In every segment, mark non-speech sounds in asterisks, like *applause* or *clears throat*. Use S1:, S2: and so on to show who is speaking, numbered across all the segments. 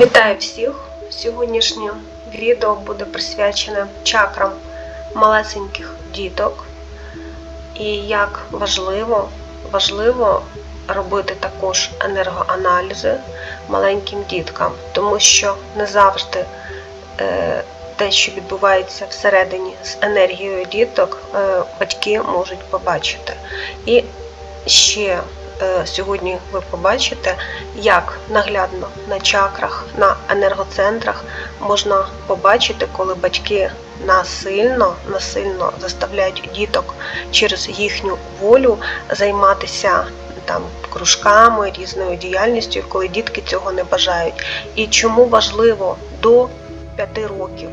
S1: Вітаю всіх! Сьогоднішнє відео буде присвячене чакрам малесеньких діток. І як важливо, важливо робити також енергоаналізи маленьким діткам, тому що не завжди е, те, що відбувається всередині з енергією діток, е, батьки можуть побачити. І ще сьогодні ви побачите, як наглядно на чакрах, на енергоцентрах можна побачити, коли батьки насильно, насильно заставляють діток через їхню волю займатися там кружками, різною діяльністю, коли дітки цього не бажають. І чому важливо до 5 років.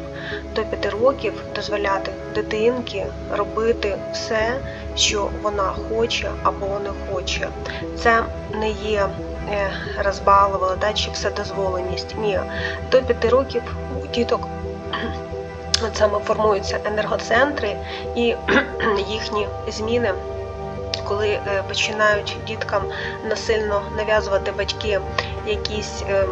S1: До 5 років дозволяти дитинки робити все, що вона хоче або не хоче. Це не є е, розбалувала, да, чи вседозволеність. Ні, до 5 років у діток саме формуються енергоцентри і *clears throat* їхні зміни. Коли е, починають діткам насильно нав'язувати батьки якісь е,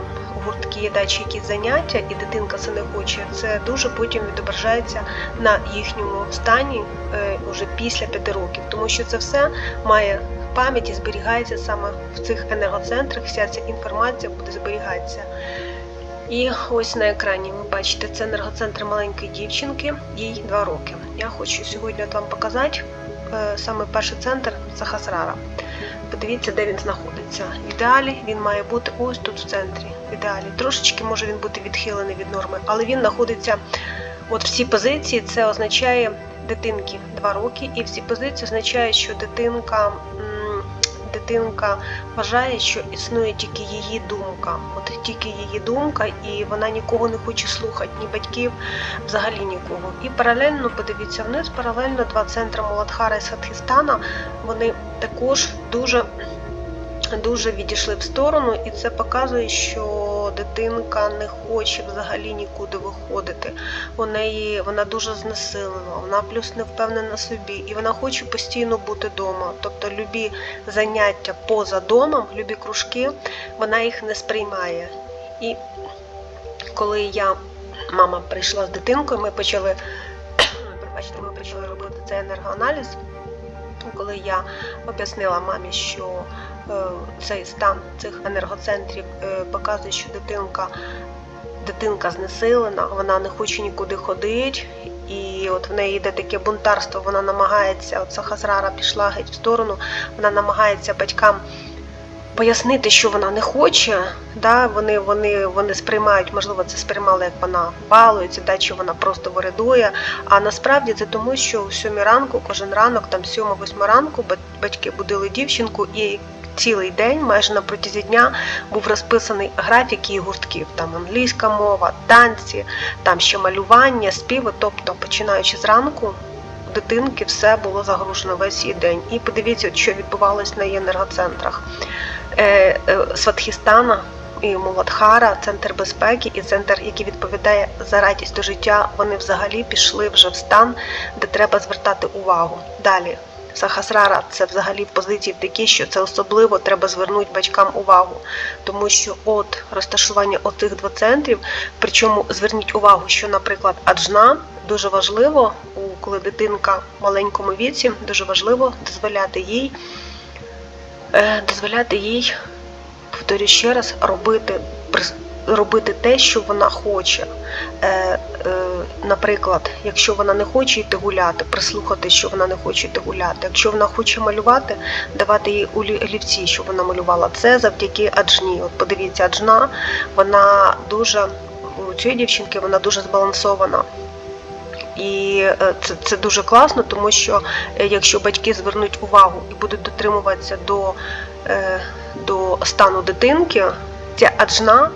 S1: гуртки, да, чи якісь заняття, і дитинка це не хоче, це дуже потім відображається на їхньому стані е, уже після 5 років, тому що це все має пам'ять і зберігається саме в цих енергоцентрах, вся ця інформація буде зберігатися. І ось на екрані ви бачите, це енергоцентр маленької дівчинки, їй 2 роки. Я хочу сьогодні от вам показати е, саме перший центр Сахасрара. Подивіться, де він знаходиться. В ідеалі він має бути ось тут в центрі. Ідеалі. Трошечки може він бути відхилений від норми, але він знаходиться от в цій позиції. Це означає дитинки 2 роки, і в цій позиції означає, що дитинка. Дитинка вважає, що існує тільки її думка, от тільки її думка, і вона нікого не хоче слухати, ні батьків, взагалі нікого. І паралельно подивіться вниз, паралельно два центри Муладхара і Садхістана, вони також дуже дуже відійшли в сторону, і це показує, що дитинка не хоче взагалі нікуди виходити. У неї вона дуже знесилена, вона плюс не впевнена собі, і вона хоче постійно бути вдома. Тобто любі заняття поза домом, любі кружки, вона їх не сприймає. І коли я, мама прийшла з дитинкою, ми почали, *coughs* пробачте, ми почали робити цей енергоаналіз. Коли я об'яснила мамі, що е, цей стан цих енергоцентрів е, показує, що дитинка, дитинка знесилена, вона не хоче нікуди ходити, і от в неї йде таке бунтарство, вона намагається, от Сахасрара пішла геть в сторону, вона намагається батькам пояснити, що вона не хоче. Да, Вони вони, вони сприймають, можливо, це сприймали, як вона балується, да, чи вона просто виридує. А насправді це тому, що о 7 ранку, кожен ранок, там 7-8 ранку, батьки будили дівчинку і. Цілий день, майже на протязі дня, був розписаний графік її гуртків. Там англійська мова, танці, там ще малювання, співи. Тобто, починаючи зранку, у дитинки все було загружено весь день. І подивіться, що відбувалось на енергоцентрах. Е, е, Сватхістана і Муладхара, центр безпеки і центр, який відповідає за радість до життя, вони взагалі пішли вже в стан, де треба звертати увагу. Далі. Сахасрара це взагалі в позиції такі, що це особливо треба звернути батькам увагу, тому що от розташування отих двох центрів, причому зверніть увагу, що, наприклад, аджна дуже важливо, коли дитинка в маленькому віці, дуже важливо дозволяти їй е, дозволяти їй, повторюю ще раз, робити, робити те, що вона хоче. Е, е, наприклад, якщо вона не хоче йти гуляти, прислухати, що вона не хоче йти гуляти. Якщо вона хоче малювати, давати їй олі- олівці, щоб вона малювала. Це завдяки аджні. От подивіться, аджна, вона дуже у цієї дівчинки вона дуже збалансована. І е, це, це дуже класно, тому що е, якщо батьки звернуть увагу і будуть дотримуватися до, е, до стану дитинки, ця аджна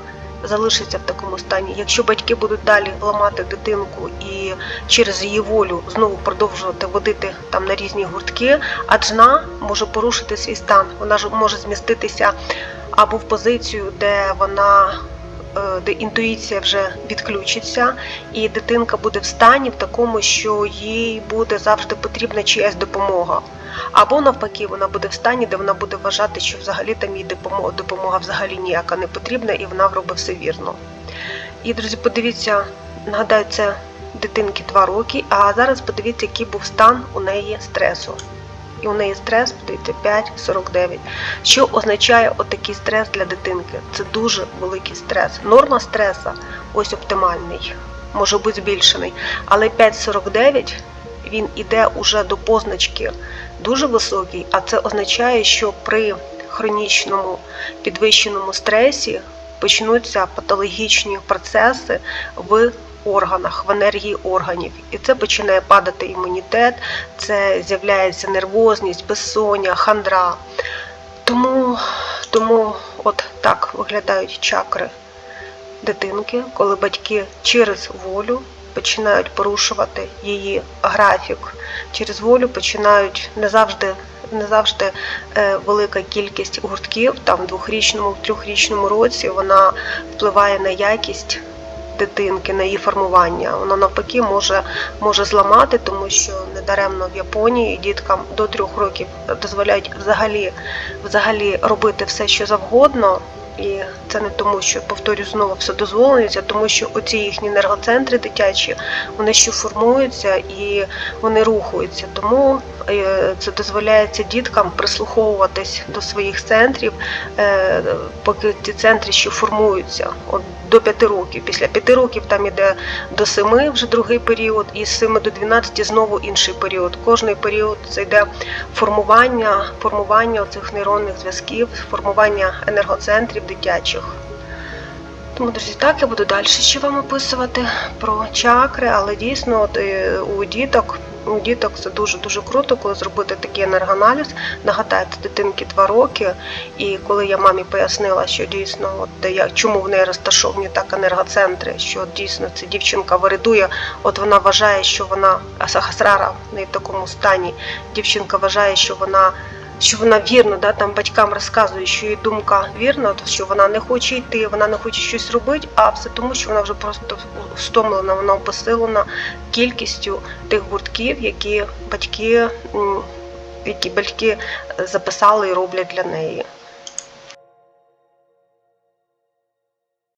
S1: залишиться в такому стані. Якщо батьки будуть далі ламати дитинку і через її волю знову продовжувати водити там на різні гуртки, аджна може порушити свій стан. Вона ж може зміститися або в позицію, де вона е, де інтуїція вже відключиться, і дитинка буде в стані в такому, що їй буде завжди потрібна чиясь допомога. Або навпаки, вона буде в стані, де вона буде вважати, що взагалі там їй допомога, допомога взагалі ніяка не потрібна, і вона робить все вірно. І, друзі, подивіться, нагадаю, це дитинки 2 роки, а зараз подивіться, який був стан у неї стресу. І у неї стрес, подивіться, 5,49. Що означає отакий стрес для дитинки? Це дуже великий стрес. Норма стреса ось оптимальний, може бути збільшений. Але 5,49 він іде уже до позначки дуже високий, а це означає, що при хронічному підвищеному стресі почнуться патологічні процеси в органах, в енергії органів. І це починає падати імунітет, це з'являється нервозність, безсоння, хандра. Тому, тому от так виглядають чакри дитинки, коли батьки через волю починають порушувати її графік, через волю починають не завжди. Не завжди е, велика кількість гуртків, там в двохрічному, в трьохрічному році вона впливає на якість дитинки, на її формування. Вона навпаки може, може зламати, тому що недаремно в Японії діткам до трьох років дозволяють взагалі, взагалі робити все, що завгодно. І це не тому, що повторю знову все дозволюється, а тому що оці їхні енергоцентри дитячі, вони ще формуються і вони рухаються. Тому е, це дозволяється діткам прислуховуватись до своїх центрів, е, поки ці центри ще формуються. От до 5 років. Після 5 років там іде до 7 вже другий період, і з 7 до 12 знову інший період. Кожний період це йде формування, формування цих нейронних зв'язків, формування енергоцентрів дитячих. Тому, друзі, так я буду далі ще вам описувати про чакри, але дійсно от, е, у діток. У діток це дуже дуже круто, коли зробити такий енергоаналіз. Нагадаю, це дитинки 2 роки. І коли я мамі пояснила, що дійсно, от я чому в неї розташовані так енергоцентри, що дійсно ця дівчинка виридує, от вона вважає, що вона Сахасрара в неї в такому стані. Дівчинка вважає, що вона що вона вірно, да, там батькам розказує, що її думка вірна, що вона не хоче йти, вона не хоче щось робити, а все тому, що вона вже просто стомлена, вона посилена кількістю тих гуртків, які батьки, які батьки записали і роблять для неї.